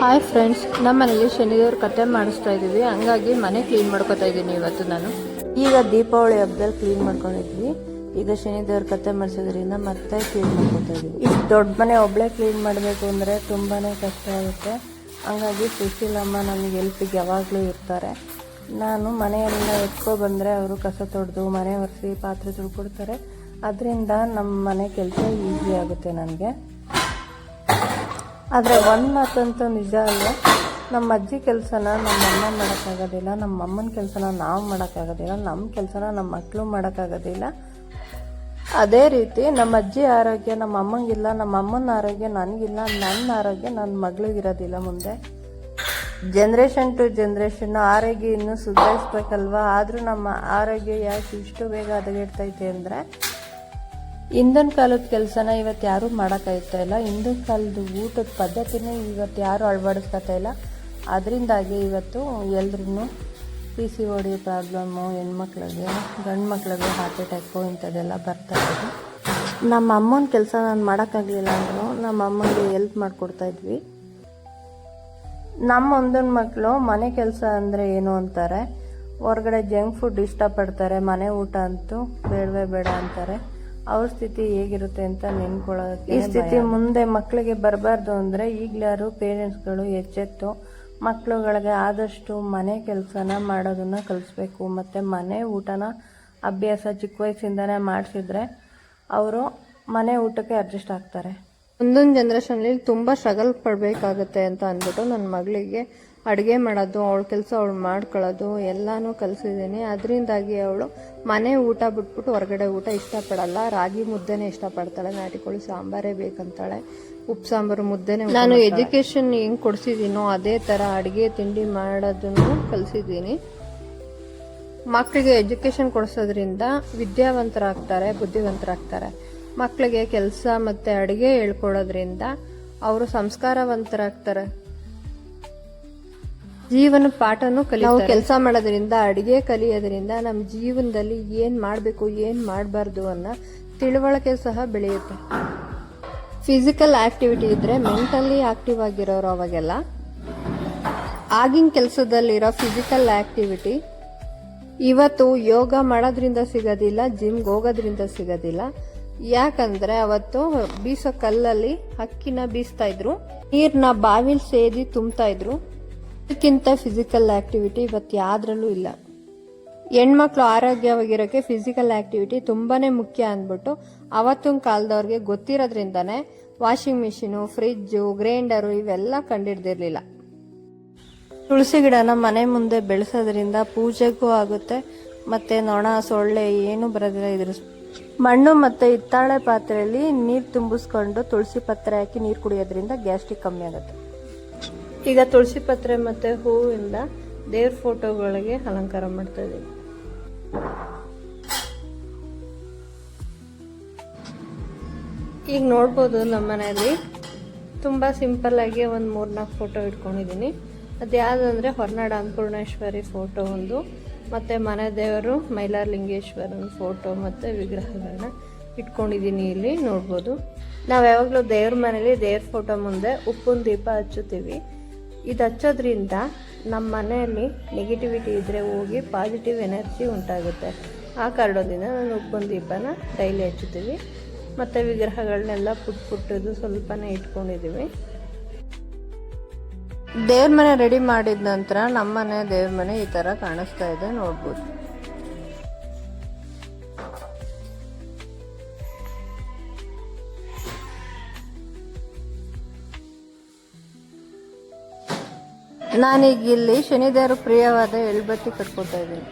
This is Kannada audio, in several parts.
ಹಾಯ್ ಫ್ರೆಂಡ್ಸ್ ನಮ್ಮ ಮನೇಲಿ ಶನಿದೇವ್ರ ಕತೆ ಮಾಡಿಸ್ತಾ ಇದ್ದೀವಿ. ಹಂಗಾಗಿ ಮನೆ ಕ್ಲೀನ್ ಮಾಡ್ಕೊತಾ ಇದ್ದೀನಿ ಇವತ್ತು ನಾನು. ಈಗ ದೀಪಾವಳಿ ಹಬ್ಬದಲ್ಲಿ ಕ್ಲೀನ್ ಮಾಡ್ಕೊಂಡಿದ್ವಿ ಈಗ ಶನಿದೇವ್ರ ಕತೆ ಮಾಡಿಸೋದ್ರಿಂದ ಮತ್ತೆ ಕ್ಲೀನ್ ಮಾಡ್ಕೊತಾ ಇದೀವಿ ಇಷ್ಟು ದೊಡ್ಡ ಮನೆ ಒಬ್ಬಳೇ ಕ್ಲೀನ್ ಮಾಡಬೇಕು ಅಂದರೆ ತುಂಬಾ ಕಷ್ಟ ಆಗುತ್ತೆ. ಹಂಗಾಗಿ ಸುಶೀಲಮ್ಮ ನನಗೆ ಹೆಲ್ಪಿಗೆ ಯಾವಾಗಲೂ ಇರ್ತಾರೆ. ನಾನು ಮನೆಯೆಲ್ಲ ಎತ್ಕೊ ಬಂದರೆ ಅವರು ಕಸ ತೊಡೆದು ಮನೆ ಒರೆಸಿ ಪಾತ್ರೆ ತೊಳ್ಕೊಡ್ತಾರೆ. ಅದರಿಂದ ನಮ್ಮ ಮನೆ ಕೆಲಸ ಈಸಿ ಆಗುತ್ತೆ ನನಗೆ. ಆದರೆ ಒಂದು ಮಾತಂತೂ ನಿಜ ಅಲ್ಲ. ನಮ್ಮ ಅಜ್ಜಿ ಕೆಲಸನ ನಮ್ಮ ಅಮ್ಮ ಮಾಡೋಕ್ಕಾಗೋದಿಲ್ಲ ನಮ್ಮ ಅಮ್ಮನ ಕೆಲಸನ ನಾವು ಮಾಡೋಕ್ಕಾಗೋದಿಲ್ಲ ನಮ್ಮ ಕೆಲಸನ ನಮ್ಮ ಮಕ್ಕಳು ಮಾಡೋಕ್ಕಾಗೋದಿಲ್ಲ. ಅದೇ ರೀತಿ ನಮ್ಮ ಅಜ್ಜಿ ಆರೋಗ್ಯ ನಮ್ಮ ಅಮ್ಮಂಗಿಲ್ಲ ನಮ್ಮ ಅಮ್ಮನ ಆರೋಗ್ಯ, ನನಗಿಲ್ಲ ನನ್ನ ಆರೋಗ್ಯ ನನ್ನ ಮಗಳಿಗಿರೋದಿಲ್ಲ ಮುಂದೆ. ಜನ್ರೇಷನ್ ಟು ಜನ್ರೇಷನ್ ಆರೋಗ್ಯ ಇನ್ನೂ ಸುಧಾರಿಸ್ಬೇಕಲ್ವ? ಆದರೂ ನಮ್ಮ ಆರೋಗ್ಯ ಯಾಕೆ ಇಷ್ಟು ಬೇಗ ಹದಗೆಡ್ತೈತೆ ಅಂದರೆ ಹಿಂದಿನ ಕಾಲದ ಕೆಲಸನ ಇವತ್ತು ಯಾರೂ ಮಾಡೋಕ್ಕಾಗ್ತಾ ಇಲ್ಲ. ಹಿಂದಿನ ಕಾಲದ ಊಟದ ಪದ್ಧತಿನೇ ಇವತ್ತು ಯಾರು ಅಳವಡಿಸ್ಕೊತಾ ಇಲ್ಲ. ಅದರಿಂದಾಗಿ ಇವತ್ತು ಎಲ್ರೂ P C O D problem ಹೆಣ್ಮಕ್ಳಿಗೆ ಗಂಡು ಮಕ್ಳಿಗೆ ಹಾರ್ಟ್ ಅಟ್ಯಾಕು ಇಂಥದ್ದೆಲ್ಲ ಬರ್ತಾ ಇದೆ. ನಮ್ಮ ಅಮ್ಮನ ಕೆಲಸ ನಾನು ಮಾಡೋಕ್ಕಾಗಲಿಲ್ಲ ಅಂದರೂ ನಮ್ಮ ಅಮ್ಮನಿಗೆ ಹೆಲ್ಪ್ ಮಾಡಿಕೊಡ್ತಾ ಇದ್ವಿ. ನಮ್ಮ ಒಂದೊಂದು ಮಕ್ಕಳು ಮನೆ ಕೆಲಸ ಅಂದರೆ ಏನು ಅಂತಾರೆ? ಹೊರಗಡೆ ಜಂಕ್ ಫುಡ್ ಇಷ್ಟಪಡ್ತಾರೆ, ಮನೆ ಊಟ ಅಂತೂ ಬೇಡವೇ ಬೇಡ ಅಂತಾರೆ. ಅವ್ರ ಸ್ಥಿತಿ ಹೇಗಿರುತ್ತೆ ಅಂತ ನೆನ್ಕೊಳ್ಳೋಕೆ ಈ ಸ್ಥಿತಿ ಮುಂದೆ ಮಕ್ಕಳಿಗೆ ಬರಬಾರ್ದು ಅಂದರೆ ಈಗಲಾರು ಪೇರೆಂಟ್ಸ್ಗಳು ಎಚ್ಚೆತ್ತು. ಮಕ್ಕಳುಗಳಿಗೆ ಆದಷ್ಟು ಮನೆ ಕೆಲಸನ ಮಾಡೋದನ್ನ ಕಲಿಸ್ಬೇಕು. ಮತ್ತು ಮನೆ ಊಟನ ಅಭ್ಯಾಸ ಚಿಕ್ಕ ವಯಸ್ಸಿಂದನೇ ಮಾಡಿಸಿದ್ರೆ ಅವರು ಮನೆ ಊಟಕ್ಕೆ ಅಡ್ಜಸ್ಟ್ ಆಗ್ತಾರೆ. ಒಂದೊಂದು ಜನ್ರೇಷನಲ್ಲಿ ತುಂಬ ಸ್ಟ್ರಗಲ್ ಪಡಬೇಕಾಗತ್ತೆ ಅಂತ ಅಂದ್ಬಿಟ್ಟು ನನ್ನ ಮಗಳಿಗೆ ಅಡುಗೆ ಮಾಡೋದು ಅವಳ ಕೆಲಸ ಅವಳು ಮಾಡ್ಕೊಳ್ಳೋದು ಎಲ್ಲನೂ ಕಲಿಸಿದ್ದೀನಿ. ಅದರಿಂದಾಗಿ ಅವಳು ಮನೆ ಊಟ ಬಿಟ್ಬಿಟ್ಟು ಹೊರಗಡೆ ಊಟ ಇಷ್ಟಪಡಲ್ಲ. ರಾಗಿ ಮುದ್ದೆನೇ ಇಷ್ಟಪಡ್ತಾಳೆ. ನಾಟಿ ಕೋಳಿ ಸಾಂಬಾರೇ ಬೇಕಂತಾಳೆ. ಉಪ್ಪು ಸಾಂಬಾರು ಮುದ್ದೆನೇ ನಾನು ಎಜುಕೇಶನ್ ಹೆಂಗೆ ಕೊಡಿಸಿದ್ದೀನೋ ಅದೇ ಥರ ಅಡುಗೆ ತಿಂಡಿ ಮಾಡೋದನ್ನು ಕಲಿಸಿದ್ದೀನಿ ಮಕ್ಕಳಿಗೆ ಎಜುಕೇಶನ್ ಕೊಡಿಸೋದ್ರಿಂದ ವಿದ್ಯಾವಂತರಾಗ್ತಾರೆ ಬುದ್ಧಿವಂತರಾಗ್ತಾರೆ. ಮಕ್ಕಳಿಗೆ ಕೆಲಸ ಮತ್ತು ಅಡುಗೆ ಹೇಳ್ಕೊಡೋದ್ರಿಂದ ಅವರು ಸಂಸ್ಕಾರವಂತರಾಗ್ತಾರೆ. ಜೀವನ ಪಾಠನೂ ಕಲಿ ನಾವು ಕೆಲಸ ಮಾಡೋದ್ರಿಂದ, ಅಡುಗೆ ಕಲಿಯೋದ್ರಿಂದ ನಮ್ಮ ಜೀವನದಲ್ಲಿ ಏನು ಮಾಡಬೇಕು, ಏನು ಮಾಡಬಾರ್ದು ಅನ್ನೋ ತಿಳುವಳಿಕೆ ಸಹ ಬೆಳೆಯುತ್ತೆ. ಫಿಸಿಕಲ್ ಆಕ್ಟಿವಿಟಿ ಇದ್ರೆ ಮೆಂಟಲಿ ಆಕ್ಟಿವ್ ಆಗಿರೋರು ಅವಾಗೆಲ್ಲ. ಆಗಿನ ಕೆಲಸದಲ್ಲಿರೋ ಫಿಸಿಕಲ್ ಆಕ್ಟಿವಿಟಿ ಇವತ್ತು ಯೋಗ ಮಾಡೋದ್ರಿಂದ ಸಿಗೋದಿಲ್ಲ ಜಿಮ್ಗೆ ಹೋಗೋದ್ರಿಂದ ಸಿಗೋದಿಲ್ಲ. ಯಾಕಂದ್ರೆ ಅವತ್ತು ಬೀಸೋ ಕಲ್ಲಲ್ಲಿ ಅಕ್ಕಿನ ಬೀಸ್ತಾ ಇದ್ರು, ನೀರ್ನ ಬಾವಿಲ್ ಸೇದಿ ತುಂಬ್ತಾ ಇದ್ರು. ಇದಕ್ಕಿಂತ ಫಿಸಿಕಲ್ ಆಕ್ಟಿವಿಟಿ ಇವತ್ತು ಯಾವ್ದ್ರಲ್ಲೂ ಇಲ್ಲ. ಹೆಣ್ಮಕ್ಳು ಆರೋಗ್ಯವಾಗಿರೋಕ್ಕೆ ಫಿಸಿಕಲ್ ಆಕ್ಟಿವಿಟಿ ತುಂಬಾನೇ ಮುಖ್ಯ ಅಂದ್ಬಿಟ್ಟು ಅವತ್ತಿನ ಕಾಲದವ್ರಿಗೆ ಗೊತ್ತಿರೋದ್ರಿಂದನೇ ವಾಷಿಂಗ್ ಮಿಷಿನು ಫ್ರಿಜ್ಜು ಗ್ರೈಂಡರು ಇವೆಲ್ಲ ಕಂಡಿಡ್ದಿರ್ಲಿಲ್ಲ. ತುಳಸಿ ಗಿಡನ ಮನೆ ಮುಂದೆ ಬೆಳೆಸೋದ್ರಿಂದ ಪೂಜೆಗೂ ಆಗುತ್ತೆ, ಮತ್ತೆ ನೊಣ, ಸೊಳ್ಳೆ ಏನು ಬರೋದಿಲ್ಲ ಇದ್ರ ಮಣ್ಣು ಮತ್ತೆ ಹಿತ್ತಾಳೆ ಪಾತ್ರೆಯಲ್ಲಿ ನೀರು ತುಂಬಿಸ್ಕೊಂಡು ತುಳಸಿ ಪತ್ರೆ ಹಾಕಿ ನೀರು ಕುಡಿಯೋದ್ರಿಂದ ಗ್ಯಾಸ್ಟ್ರಿಕ್ ಕಮ್ಮಿ ಆಗುತ್ತೆ. ಈಗ ತುಳಸಿ ಪತ್ರೆ ಮತ್ತೆ ಹೂವಿಂದ ದೇವ್ರ ಫೋಟೋಗಳಿಗೆ ಅಲಂಕಾರ ಮಾಡ್ತಾ ಇದ್ದೀವಿ ಈಗ ನೋಡ್ಬೋದು ನಮ್ಮ ಮನೆಯಲ್ಲಿ ತುಂಬ ಸಿಂಪಲ್ ಆಗಿ ಒಂದು ಮೂರ್ನಾಲ್ಕು ಫೋಟೋ ಇಟ್ಕೊಂಡಿದ್ದೀನಿ. ಅದು ಯಾವುದಂದ್ರೆ ಹೊರನಾಡ ಅನ್ನಪೂರ್ಣೇಶ್ವರಿ ಫೋಟೋ ಒಂದು, ಮತ್ತು ಮನೆ ದೇವರು ಮೈಲಾರಲಿಂಗೇಶ್ವರನ ಫೋಟೋ ಮತ್ತು ವಿಗ್ರಹಗಳನ್ನ ಇಟ್ಕೊಂಡಿದ್ದೀನಿ ಇಲ್ಲಿ ನೋಡ್ಬೋದು. ನಾವು ಯಾವಾಗಲೂ ದೇವ್ರ ಮನೇಲಿ ದೇವ್ರ ಫೋಟೋ ಮುಂದೆ ಉಪ್ಪಿನ ದೀಪ ಹಚ್ಚುತ್ತೀವಿ. ಇದು ಹಚ್ಚೋದ್ರಿಂದ ನಮ್ಮ ಮನೆಯಲ್ಲಿ ನೆಗೆಟಿವಿಟಿ ಇದ್ದರೆ ಹೋಗಿ ಪಾಸಿಟಿವ್ ಎನರ್ಜಿ ಉಂಟಾಗುತ್ತೆ. ಆ ಕಾರಣದಿಂದ ನಾನು ಉಪ್ಪೊಂದು ದೀಪನ ಡೈಲಿ ಹಚ್ಚುತ್ತೀವಿ. ಮತ್ತು ವಿಗ್ರಹಗಳನ್ನೆಲ್ಲ ಪುಟ್ ಪುಟ್ಟದು ಸ್ವಲ್ಪನೇ ಇಟ್ಕೊಂಡಿದ್ದೀವಿ. ದೇವ್ರ ಮನೆ ರೆಡಿ ಮಾಡಿದ ನಂತರ ನಮ್ಮ ಮನೆ ದೇವ್ರ ಮನೆ ಈ ಥರ ಕಾಣಿಸ್ತಾ ಇದೆ, ನೋಡ್ಬೋದು. ನಾನೀಗ ಇಲ್ಲಿ ಶನಿದೇವರು ಪ್ರಿಯವಾದ ಎಳ್ಬತ್ತಿ ಕಟ್ಕೊತಾ ಇದ್ದೀನಿ.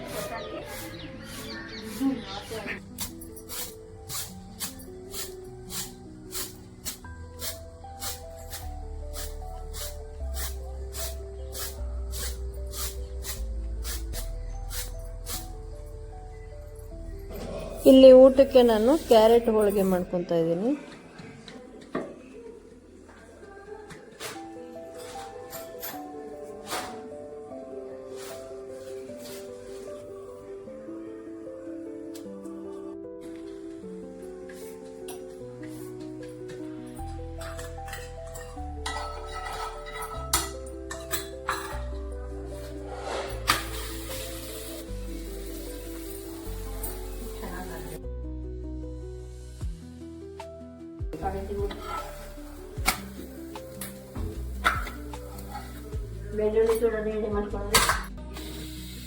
ಇಲ್ಲಿ ಊಟಕ್ಕೆ ನಾನು ಕ್ಯಾರೆಟ್ ಹೋಳಿಗೆ ಮಾಡ್ಕೊತಾ ಇದ್ದೀನಿ.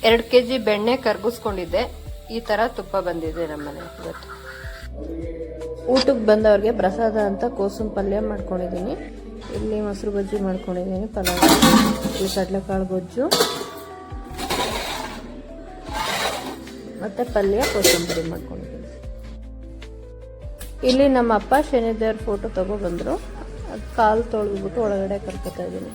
ಎರಡು ಕೆ ಜಿ ಬೆಣ್ಣೆ ಕರ್ಗಿಸ್ಕೊಂಡಿದ್ದೆ ಈ ಥರ ತುಪ್ಪ ಬಂದಿದೆ ನಮ್ಮನೆ ಇವತ್ತು. ಊಟಕ್ಕೆ ಬಂದವ್ರಿಗೆ ಪ್ರಸಾದ ಅಂತ ಕೋಸಂ ಪಲ್ಯ ಮಾಡ್ಕೊಂಡಿದ್ದೀನಿ. ಇಲ್ಲಿ ಮೊಸರು ಬಜ್ಜಿ ಮಾಡ್ಕೊಂಡಿದ್ದೀನಿ, ಪಲಾವ್. ಇಲ್ಲಿ ಕಡಲೆಕಾಳು ಗೊಜ್ಜು. ಮತ್ತು ಪಲ್ಯ, ಕೋಸಂಬರಿ ಮಾಡ್ಕೊಂಡಿದ್ದೀನಿ. ಇಲ್ಲಿ ನಮ್ಮ ಅಪ್ಪ ಶನಿದೇವ್ರ ಫೋಟೋ ತಗೊಬಂದರು ಅದು ಕಾಲು ತೊಳೆದ್ಬಿಟ್ಟು ಒಳಗಡೆ ಕರ್ಕೋತಾ ಇದ್ದೀನಿ.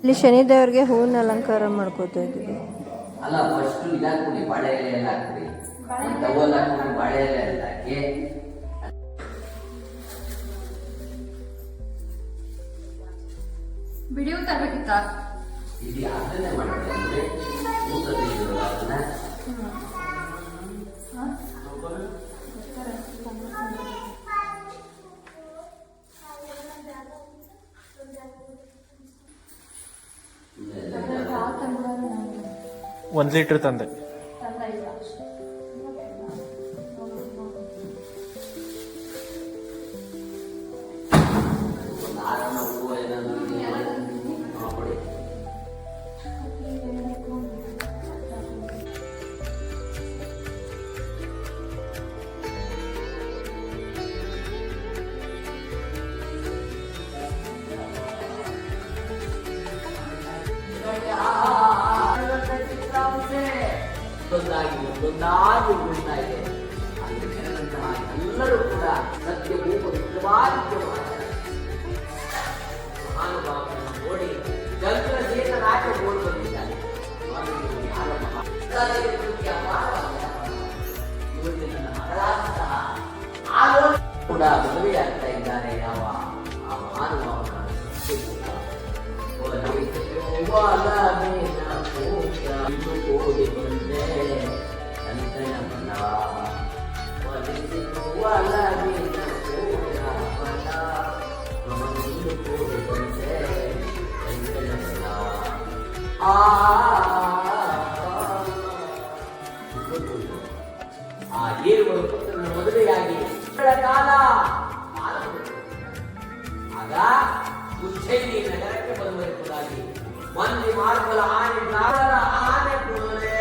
ಇಲ್ಲಿ ಶನಿದೇವ್ರಿಗೆ ಹೂವಿನ ಅಲಂಕಾರ ಮಾಡ್ಕೋತಾ ಇದ್ದೀವಿ. ಅಲ್ಲ ಫಸ್ಟ್ ಇದಾಕ್ಬಿಡಿ ಬಾಳೆ ಎಲೆ ಎಲ್ಲ ಹಾಕ್ಬಿಡಿ. ಟವಲ್ ಹಾಕ್ಬಿಡಿ ಬಾಳೆ ಎಲೆ ಎಲ್ಲ ಹಾಕಿ. ವಿಡಿಯೋ ತರಬೇಕಿತ್ತ? ಇದೆಯಲ್ಲ ಅದನ್ನ? ಒಂದು ಲೀಟ್ರ್ ತಂದೆ. ಒಂದೊಂದಾಗಿ ಒಂದೊಂದಾಗಿ ಉಳಿತಾ ಇದೆ. ಅಲ್ಲಿ ನೆರೆದಂತಹ ಎಲ್ಲರೂ ಕೂಡ ಸತ್ಯ ಪವಿತ್ರವಾಗಿ ಮಹಾನುಭಾವರನ್ನು ನೋಡಿ ಚಂದ್ರಸೇನರಾಜ ಓಡಿ ಬಂದಿದ್ದಾರೆ ಕೂಡ ಮದುವೆಯಾಗ್ತಾ ಇದ್ದಾರೆ. ಯಾವ ಆ ಮಹಾನುಭಾವನ ಸತ್ಯವು ಆ ಏರುಗಳು ಪುತ್ರನ ಮದುವೆಯಾಗಿ ಕಾಲ ಆಗ ಉಜ್ಜಯಿನಿ ನಗರಕ್ಕೆ ಬರುವುದಾಗಿ ಮಂದಿ ಮಾರ್ಗಲ ಆನೆ ಗ್ರಾಮದ ಆನೆ ಕುದುರೆ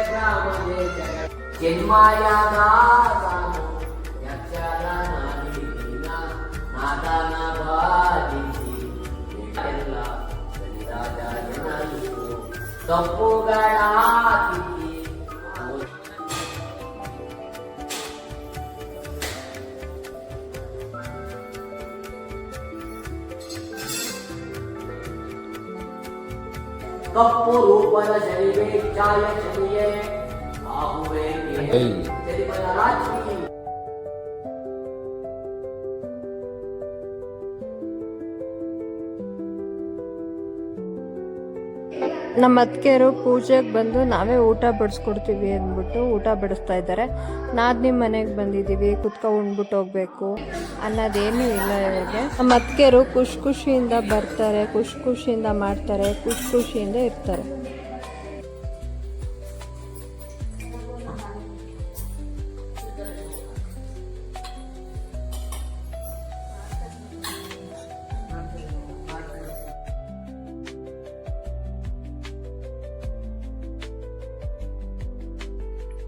तपोगणाति कपूरूपन शरीरे चाय शरीरे आहुवे शरीपदराज ನಮ್ಮ ಅತ್ತಿಗೆಯರು ಪೂಜೆಗೆ ಬಂದು ನಾವೇ ಊಟ ಬಡಿಸ್ಕೊಡ್ತೀವಿ ಅಂದ್ಬಿಟ್ಟು ಊಟ ಬಡಿಸ್ತಾ ಇದ್ದಾರೆ. ನಾದ್ ನಿಮ್ಮ ಮನೆಗೆ ಬಂದಿದ್ದೀವಿ, ಕುತ್ಕೊ ಹೋಗಬೇಕು ಹೋಗ್ಬೇಕು ಅನ್ನೋದೇನೂ ಇಲ್ಲ ಇವರಿಗೆ. ನಮ್ಮ ಅತ್ತಿಗೆಯರು ಖುಷಿ ಖುಷಿಯಿಂದ ಬರ್ತಾರೆ, ಖುಷಿ ಖುಷಿಯಿಂದ ಮಾಡ್ತಾರೆ, ಖುಷಿ ಖುಷಿಯಿಂದ ಇರ್ತಾರೆ.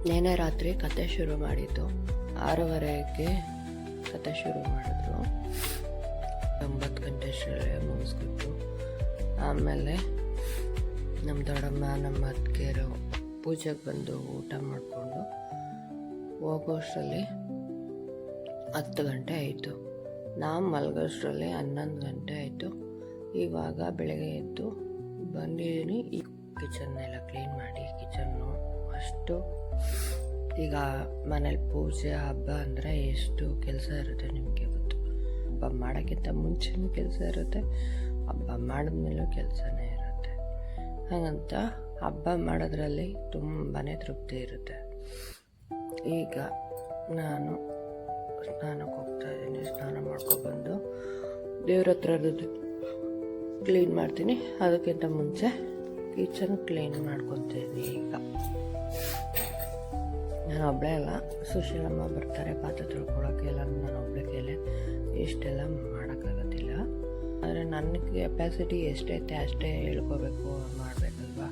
ನೆನೆ ರಾತ್ರಿ ಕತೆ ಶುರು ಮಾಡಿದ್ದು. ಆರೂವರೆಗೆ ಕತೆ ಶುರು ಮಾಡಿದ್ರು. ಒಂಬತ್ತು ಗಂಟೆ ಮುಗಿಸ್ಬಿಟ್ಟು ಆಮೇಲೆ ನಮ್ಮ ದೊಡ್ಡಮ್ಮ, ನಮ್ಮ ಅತ್ತಿಗೆರು ಪೂಜೆಗೆ ಬಂದು ಊಟ ಮಾಡಿಕೊಂಡು ಹೋಗೋಷ್ಟರಲ್ಲಿ ಹತ್ತು ಗಂಟೆ ಆಯಿತು. ನಾವು ಮಲಗೋಷ್ಟರಲ್ಲಿ ಹನ್ನೊಂದು ಗಂಟೆ ಆಯಿತು. ಇವಾಗ ಬೆಳಗ್ಗೆ ಎದ್ದು ಬಂದಿದ್ದೀನಿ ಈ ಕಿಚನ್ನೆಲ್ಲ ಕ್ಲೀನ್ ಮಾಡಿ, ಕಿಚನ್ನು ಅಷ್ಟು ಈಗ ಮನೇಲಿ ಪೂಜೆ, ಹಬ್ಬ ಅಂದರೆ ಎಷ್ಟು ಕೆಲಸ ಇರುತ್ತೆ ನಿಮಗೆ ಗೊತ್ತು? ಹಬ್ಬ ಮಾಡೋಕ್ಕಿಂತ ಮುಂಚೆನೂ ಕೆಲಸ ಇರುತ್ತೆ, ಹಬ್ಬ ಮಾಡಿದ್ಮೇಲೂ ಕೆಲಸನೇ ಇರುತ್ತೆ. ಹಾಗಂತ ಹಬ್ಬ ಮಾಡೋದ್ರಲ್ಲಿ ತುಂಬಾ ತೃಪ್ತಿ ಇರುತ್ತೆ. ಈಗ ನಾನು ಸ್ನಾನಕ್ಕೆ ಹೋಗ್ತಾ ಇದ್ದೀನಿ, ಸ್ನಾನ ಮಾಡ್ಕೊಬಂದು ದೇವ್ರ ಹತ್ರ ಕ್ಲೀನ್ ಮಾಡ್ತೀನಿ. ಅದಕ್ಕಿಂತ ಮುಂಚೆ ಕಿಚನ್ ಕ್ಲೀನ್ ಮಾಡ್ಕೊತೀನಿ ಈಗ. ನಾನು ಒಬ್ಬಳೇ ಅಲ್ಲ, ಸುಶೀಲಮ್ಮ ಬರ್ತಾರೆ, ಪಾತ್ರೆ ತೊಳ್ಕೊಳಕ್ಕೆ ಎಲ್ಲ ನಾನು ಒಬ್ಬಳೆ ಕೈಲೇ ಇಷ್ಟೆಲ್ಲ ಮಾಡೋಕ್ಕಾಗೋದಿಲ್ಲ ಆದರೆ ನನ್ನ ಕೆಪ್ಯಾಸಿಟಿ ಎಷ್ಟೈತೆ ಅಷ್ಟೇ ಹೇಳ್ಕೋಬೇಕು, ಮಾಡಬೇಕಲ್ವ?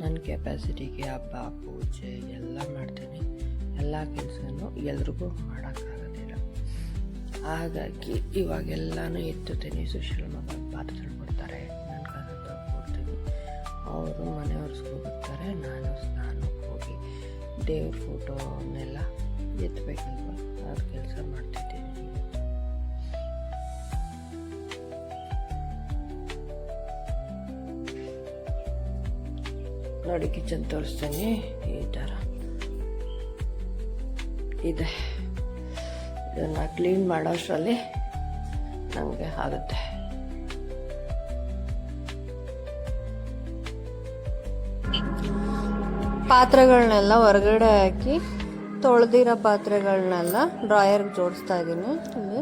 ನನ್ನ ಕೆಪ್ಯಾಸಿಟಿಗೆ ಹಬ್ಬ, ಪೂಜೆ ಎಲ್ಲ ಮಾಡ್ತೀನಿ. ಎಲ್ಲ ಕೆಲಸನೂ ಎಲ್ರಿಗೂ ಮಾಡೋಕ್ಕಾಗೋದಿಲ್ಲ ಹಾಗಾಗಿ ಇವಾಗೆಲ್ಲನೂ ಎತ್ತುತ್ತೀನಿ. ಸುಶೀಲಮ್ಮ ಪಾತ್ರೆ ತೊಳ್ಕೊಡ್ತಾರೆ. ನನ್ನ ಕಸ ತೊಳ್ಕೊಡ್ತೀನಿ ಅವರು ಮನೆ ಬರ್ತಾರೆ ನಾನು ಹೋಗಿ ದೇವ್ರ ಫೋಟೋನೆಲ್ಲ ಎತ್ತಬೇಕಲ್ವ ಅದು ಕೆಲಸ ಮಾಡ್ತಿದ್ದೀನಿ. ನೋಡಿ ಕಿಚನ್ ತೋರಿಸ್ತೀನಿ. ಈ ಥರ ಇದೆ. ಇದನ್ನು ಕ್ಲೀನ್ ಮಾಡೋಷ್ಟರಲ್ಲಿ ನಮಗೆ ಆಗುತ್ತೆ. ಪಾತ್ರೆಗಳನ್ನೆಲ್ಲ ಹೊರಗಡೆ ಹಾಕಿ ತೊಳೆದಿರೋ ಪಾತ್ರೆಗಳನ್ನೆಲ್ಲ ಡ್ರಾಯರ್ಗೆ ಜೋಡಿಸ್ತಾ ಇದ್ದೀನಿ ಇಲ್ಲಿ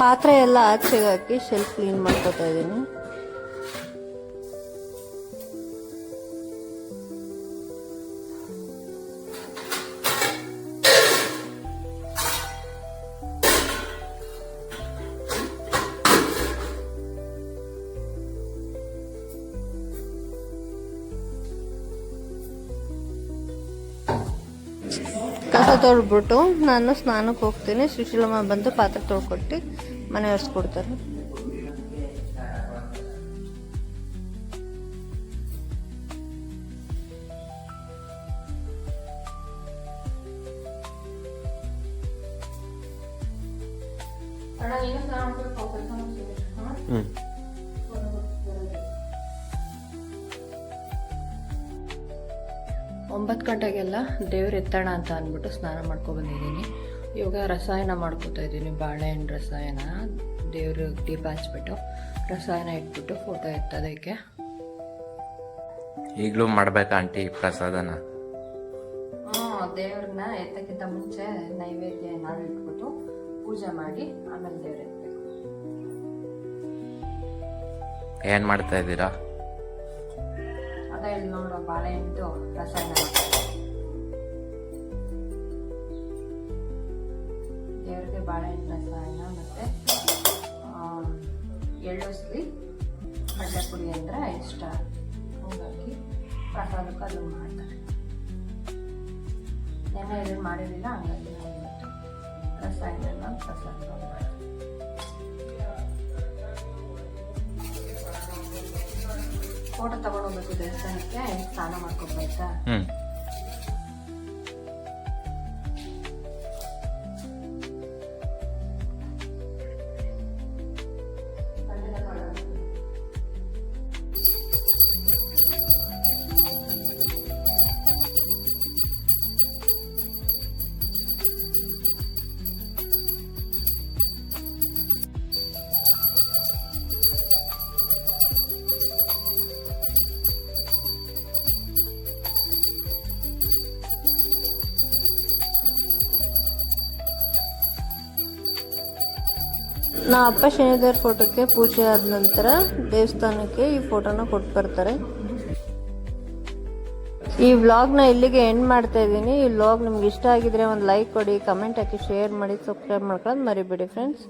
ಪಾತ್ರೆ ಎಲ್ಲ ಆಚೆಗೆ ಹಾಕಿ ಶೆಲ್ಫ್ ಕ್ಲೀನ್ ಮಾಡ್ಕೋತಾ ಇದ್ದೀನಿ. ತೊಳ್ಬಿಟ್ಟು ನಾನು ಸ್ನಾನಕ್ಕೆ ಹೋಗ್ತೀನಿ. ಸುಶೀಲಮ್ಮ ಬಂದು ಪಾತ್ರೆ ತೊಳ್ಕೊಟ್ಟು ಮನೆ ಒರೆಸ್ಕೊಡ್ತಾರೆ. ಒಂಬತ್ತು ಗಂಟೆಗೆಲ್ಲ ದೇವ್ರ ಎತ್ತಣ ಅಂತ ಅಂದ್ಬಿಟ್ಟು ಸ್ನಾನ ಮಾಡ್ಕೊ ಬಂದಿದ್ದೀನಿ. ಇವಾಗ ರಸಾಯನ ಮಾಡ್ಕೋತಾ ಇದ್ದೀನಿ ಬಾಳೆಹಣ್ಣು ರಸಾಯನ. ದೇವ್ರ ದೀಪ ಹಚ್ಬಿಟ್ಟು ರಸಾಯನ ಇಟ್ಬಿಟ್ಟು ಫೋಟೋ ಎತ್ತೋದಕ್ಕೆ ಈಗಲೂ ಮಾಡ್ಬೇಕಾ ಆಂಟಿ ಪ್ರಸಾದನ? ಹ್ಞೂ ದೇವ್ರನ್ನ ಎತ್ತಕ್ಕಿಂತ ಮುಂಚೆ ನೈವೇದ್ಯ ಏನಾದ್ರು ಇಟ್ಬಿಟ್ಟು ಪೂಜೆ ಮಾಡಿ ಆಮೇಲೆ ದೇವ್ರ ಎತ್ತಬೇಕು ಏನು ಮಾಡ್ತಾ ಇದ್ದೀರಾ? ಅದೇ ಇಲ್ಲಿ ನೋಡೋ ಬಾಳೆಹಣ್ಣು ರಸಾಯನ ಮಾಡ್ತಾರೆ ದೇವ್ರಿಗೆ ಬಾಳೆಹಣ್ಣು ರಸಾಯನ ಮತ್ತೆ ಎಳ್ಳುಸ್ಲಿ ಕಡಲೆ ಪುಡಿ ಅಂದರೆ ಇಷ್ಟ. ಹಾಗಾಗಿ ಪ್ರಸಾದಕ್ಕೆ ಅದು ಮಾಡ್ತಾರೆ. ನೆನ್ನೆ ಇದನ್ನು ಮಾಡಿರಲಿಲ್ಲ, ಹಂಗಾಗಿ ರಸಾಯನ ಪ್ರಸಾದ ಮಾಡ್ತೀವಿ ಫೋಟೋ ತಗೊಂಡೋಗ್ಬೇಕು ದೇವಸ್ಥಾನಕ್ಕೆ ಸ್ನಾನ ಮಾಡ್ಕೊಂಡು ನಾ ಅಪ್ಪ ಶನಿದೇವ್ರ ಫೋಟೋಕ್ಕೆ ಪೂಜೆ ಆದ ನಂತರ ದೇವಸ್ಥಾನಕ್ಕೆ ಈ ಫೋಟೋನ ಕೊಟ್ಟು ಬರ್ತಾರೆ. ಈ ವ್ಲಾಗ್ನ ಇಲ್ಲಿಗೆ ಎಂಡ್ ಮಾಡ್ತಾ ಇದ್ದೀನಿ. ಈ ವ್ಲಾಗ್ ನಿಮ್ಗೆ ಇಷ್ಟ ಆಗಿದ್ರೆ ಒಂದು ಲೈಕ್ ಕೊಡಿ ಕಮೆಂಟ್ ಹಾಕಿ ಶೇರ್ ಮಾಡಿ ಸಬ್ಸ್ಕ್ರೈಬ್ ಮಾಡ್ಕೊಂಡು ಮರಿಬೇಡಿ ಫ್ರೆಂಡ್ಸ್